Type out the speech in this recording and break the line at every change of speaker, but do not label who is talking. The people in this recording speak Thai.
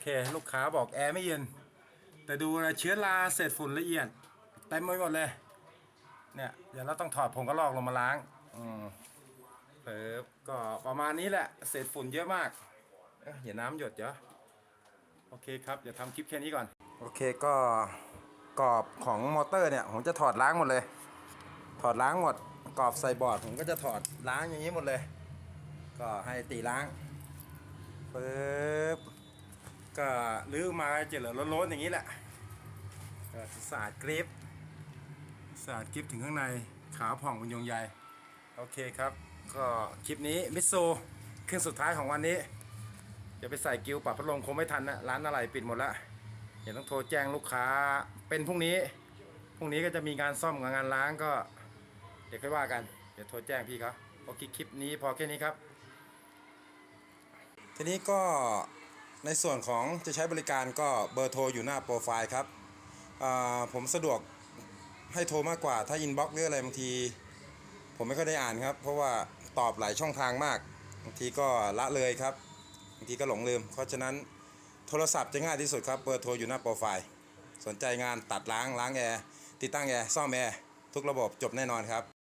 โอเคลูกค้าบอกแอร์ไม่เย็น แต่ดูนะเชื้อราเศษฝุ่นละเอียดเต็มไปหมดเลย เนี่ยเดี๋ยวเราต้องถอดผงกระลอกลงมาล้าง อืมเปิบก็ประมาณนี้แหละ เศษฝุ่นเยอะมากเอ้ยอย่าน้ำหยดเดี๋ยวโอเคครับเดี๋ยวทำคลิปแค่นี้ก่อน โอเคก็กรอบของมอเตอร์เนี่ย ผมจะถอดล้างหมดเลย ถอดล้างหมดกรอบใส่บอร์ดผมก็จะถอดล้างอย่างนี้หมดเลย ก็ให้ตีล้างปึ๊บ ลื้อมาจะเหลือโล้นๆอย่างนี้แหละสะอาดกริปสะอาดกริปถึงข้างในขาผ่องเป็นยงใยโอเคครับ ก็คลิปนี้มิสซูเครื่องสุดท้ายของวันนี้จะไปใส่กิวปรับพัดลมคงไม่ทันนะร้านอะไรปิดหมดล้วเดี๋ยวต้องโทรแจ้งลูกค้าเป็นพรุ่งนี้พรุ่งนี้ก็จะมีงานซ่อมกับงานล้างก็ เดี๋ยวค่อยว่ากัน เดี๋ยวโทรแจ้งพี่เขาโอเคคลิปนี้พอแค่นี้ครับ ทีนี้ก็ ในส่วนของจะใช้บริการก็เบอร์โทรอยู่หน้าโปรไฟล์ครับผมสะดวกให้โทรมากกว่าถ้าอินบ็อกซ์หรืออะไรบางที ผมไม่ค่อยได้อ่านครับ เพราะว่าตอบหลายช่องทางมากบางทีก็ละเลยครับบางทีก็หลงลืม เพราะฉะนั้นโทรศัพท์จะง่ายที่สุดครับเบอร์โทรอยู่หน้าโปรไฟล์สนใจงานตัดล้างล้างแอร์ติดตั้งแอร์ซ่อมแอร์ทุกระบบจบแน่นอนครับ